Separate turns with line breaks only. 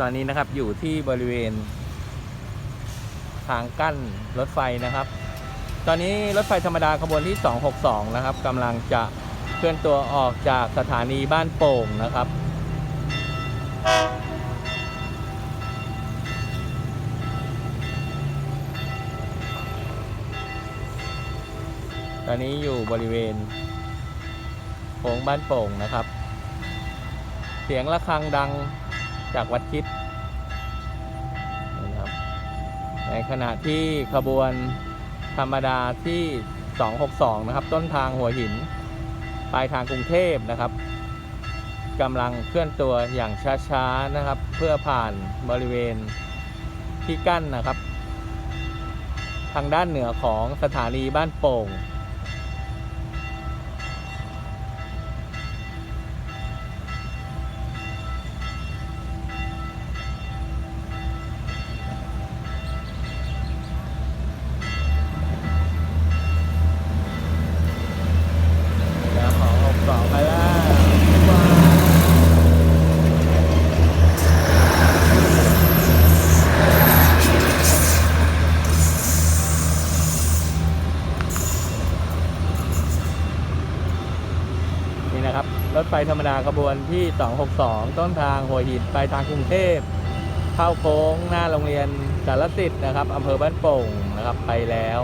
ตอนนี้นะครับอยู่ที่บริเวณ ทางกั้นรถไฟนะครับ ตอนนี้รถไฟธรรมดาขบวนที่ 262 นะครับกำลังจะเคลื่อนตัวออกจากสถานีบ้านโป่งนะครับ ตอนนี้อยู่บริเวณโค้งบ้านโป่งนะครับ เสียงะระฆังดัง จากวัดคิดนะครับในขณะที่ขบวนธรรมดาที่ 262 นะครับ ต้นทางหัวหิน ปลายทางกรุงเทพนะครับกำลังเคลื่อนตัวอย่างช้าๆนะครับ เพื่อผ่านบริเวณที่กั้นนะครับ ทางด้านเหนือของสถานีบ้านโป่ง ของหกสอไปแล้วนี่นะครับ รถไฟธรรมดาขบวนที่ 262 ต้นทางหัวหินไปทางกรุงเทพเข้าโค้งหน้าโรงเรียนสารสิทธิ์นะครับอำเภอบ้านโป่งนะครับไปแล้ว